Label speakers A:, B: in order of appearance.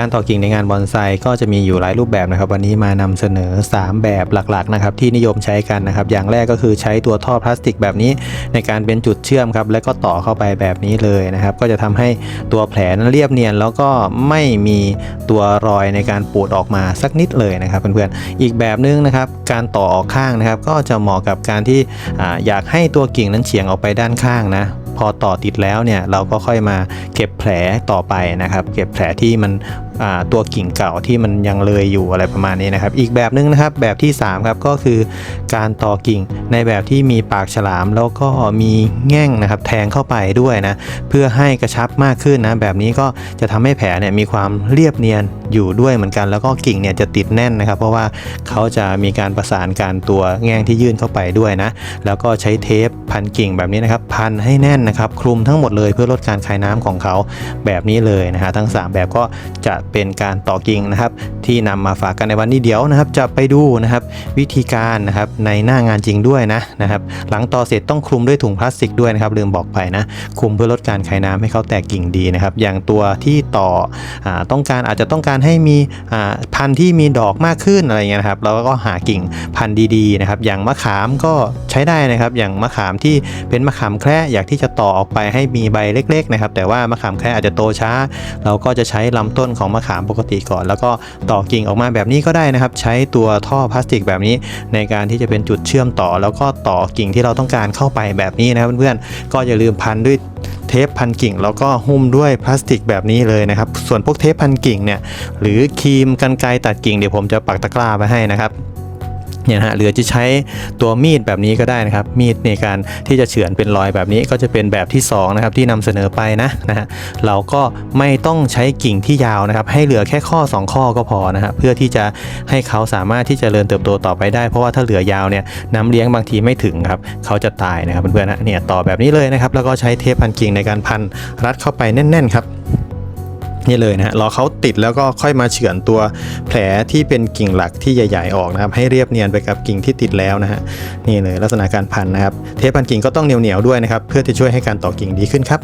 A: การต่อกิ่งในงานบอนไซก็จะมีอยู่หลายรูปแบบนะครับ วันนี้มานำเสนอ 3 แบบหลักๆนะครับที่นิยมใช้กันนะครับ อย่างแรกก็คือใช้ตัวท่อพลาสติกแบบนี้ในการเป็นจุดเชื่อมครับ แล้วก็ต่อเข้าไปแบบนี้เลยนะครับ ก็จะทำให้ตัวแผลนั้นเรียบเนียน แล้วก็ไม่มีตัวรอยในการปูดออกมาสักนิดเลยนะครับเพื่อนๆอีกแบบนึงนะครับ การต่อออกข้างนะครับ ก็จะเหมาะกับการที่ออยากให้ตัวกิ่งนั้นเฉียงออกไปด้านข้างนะพอต่อติดแล้วเนี่ยเราก็ค่อยมาเก็บแผลต่อไปนะครับ เก็บแผลที่มัน ตัวกิ่งเก่าที่มันยังเลยอยู่อะไรประมาณนี้นะครับ อีกแบบนึงนะครับแบบที่3ครับก็คือการต่อกิ่งในแบบที่มีปากฉลามแล้วก็มีแง่งนะครับแทงเข้าไปด้วยนะเพื่อให้กระชับมากขึ้นนะแบบนี้ก็จะทำให้แผลเนี่ยมีความเรียบเนียนอยู่ด้วยเหมือนกัน แล้วก็กิ่งเนี่ยจะติดแน่นนะครับ เพราะว่าเขาจะมีการประสานการตัวแง่งที่ยื่นเข้าไปด้วยนะแล้วก็ใช้เทปพันกิ่งแบบนี้นะครับพันให้แน่นนะครับคลุมทั้งหมดเลยเพื่อลดการคายน้ำของเขาแบบนี้เลยนะฮะทั้ง 3 แบบก็จะเป็นการต่อกิ่งนะครับ ที่นำมาฝากกันในวันนี้เดี๋ยวนะครับ จะไปดูนะครับวิธีการนะครับในหน้างานจริงด้วยนะนะครับหลังต่อเสร็จต้องคลุมด้วยถุงพลาสติกด้วยนะครับลืมบอกไปนะคลุมเพื่อลดการคายน้ำให้เขาแตกกิ่งดีนะครับ อย่างตัวที่ต่ออต้องการอาจจะต้องการให้มีพันธุ์ที่มีดอกมากขึ้นอะไรเงี้ยนะครับเราก็หากิ่งพันธุ์ดีๆนะครับ อย่างมะขามก็ใช้ได้นะครับ อย่างมะขามที่เป็นมะขามแคระอยากที่จะต่อออกไปให้มีใบเล็กๆนะครับ แต่ว่ามะขามแคระอาจจะโตช้า เราก็จะใช้ลำต้นของมะขามปกติก่อน แล้วก็ต่ออกิ่งออกมาแบบนี้ก็ได้นะครับ ใช้ตัวท่อพลาสติกแบบนี้ ในการที่จะเป็นจุดเชื่อมต่อ แล้วก็ต่อกิ่งที่เราต้องการเข้าไปแบบนี้นะเพื่อนๆก็อย่าลืมพันด้วยเทปพันกิ่ง แล้วก็หุ้มด้วยพลาสติกแบบนี้เลยนะครับ ส่วนพวกเทปพันกิ่งเนี่ยหรือครีมกันไกรตัดกิ่งเดี๋ยวผมจะปักตะกร้าไปให้นะครับ เนี่ยนะฮะหรือจะใช้ตัวมีดแบบนี้ก็ได้นะครับ มีดในการที่จะเฉือนเป็นรอยแบบนี้ก็จะเป็นแบบที่2นะครับที่นำเสนอไปนะนะฮะเราก็ไม่ต้องใช้กิ่งที่ยาวนะครับ ให้เหลือแค่ข้อ 2 ข้อก็พอนะฮะเพื่อที่จะให้เขาสามารถที่จะเริญเติบโตต่อไปได้เพราะว่าถ้าเหลือยาวเนี่ยน้ำเลี้ยงบางทีไม่ถึงครับเขาจะตายนะครับเพื่อนๆนะเนี่ยต่อแบบนี้เลยนะครับแล้วก็ใช้เทปพันกิ่งในการพันรัดเข้าไปแน่นๆครับ นี่เลยนะฮะรอเขาติดแล้วก็ค่อยมาเฉือนตัวแผลที่เป็นกิ่งหลักที่ใหญ่ ๆออกนะครับให้เรียบเนียนไปกับกิ่งที่ติดแล้วนะฮะนี่เลยลักษณะการพันนะครับเทปพันกิ่งก็ต้องเหนียวๆด้วยนะครับเพื่อที่ช่วยให้การต่อกิ่งดีขึ้นครับ